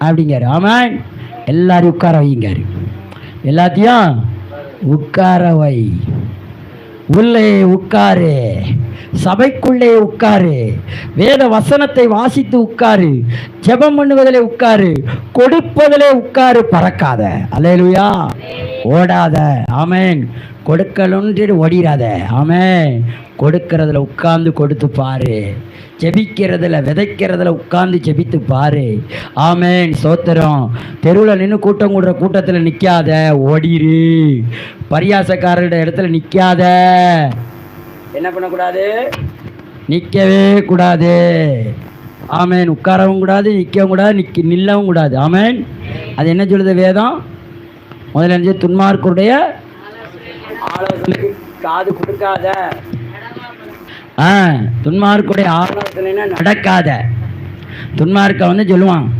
அப்படிங்காரு ஆமாம். எல்லாரையும் உட்கார வைங்காரு எல்லாத்தையும் உட்கார வை. உள்ளே உட்காரு. சபைக்குள்ளே உட்காரு. வேத வசனத்தை வாசித்து உட்காரு. ஜெபம் பண்ணுவதிலே உட்காரு. கொடுப்பதிலே உட்காரு. பறக்காத. அலையலுயா ஓடாத. ஆமென். கொடுக்கலுன்ட்டு ஓடிடாத ஆமேன். கொடுக்கறதுல உட்கார்ந்து கொடுத்து பாரு. ஜெபிக்கிறதுல விதைக்கிறதுல உட்கார்ந்து ஜெபித்து பாரு. ஆமேன். சோத்திரம் தெருவில் நின்று கூட்டம் கூடுற கூட்டத்தில் நிற்காத ஓடிரு. பரியாசக்காரருடைய இடத்துல நிற்காத என்ன பண்ணக்கூடாது? நிற்கவே கூடாது. ஆமேன். உட்காரவும் கூடாது நிற்கவும் கூடாது நிற்க நில்லவும் கூடாது. ஆமேன். அது என்ன சொல்லுது வேதம்? முதல்ல என்ன? துன்மார்க்கருடைய ஆலோசனைக்கு காது கொடுக்காத. ஆ துன்மார்க்குடைய ஆலோசனை நடக்காத. துன்மார்க்க வந்து சொல்லுவான்.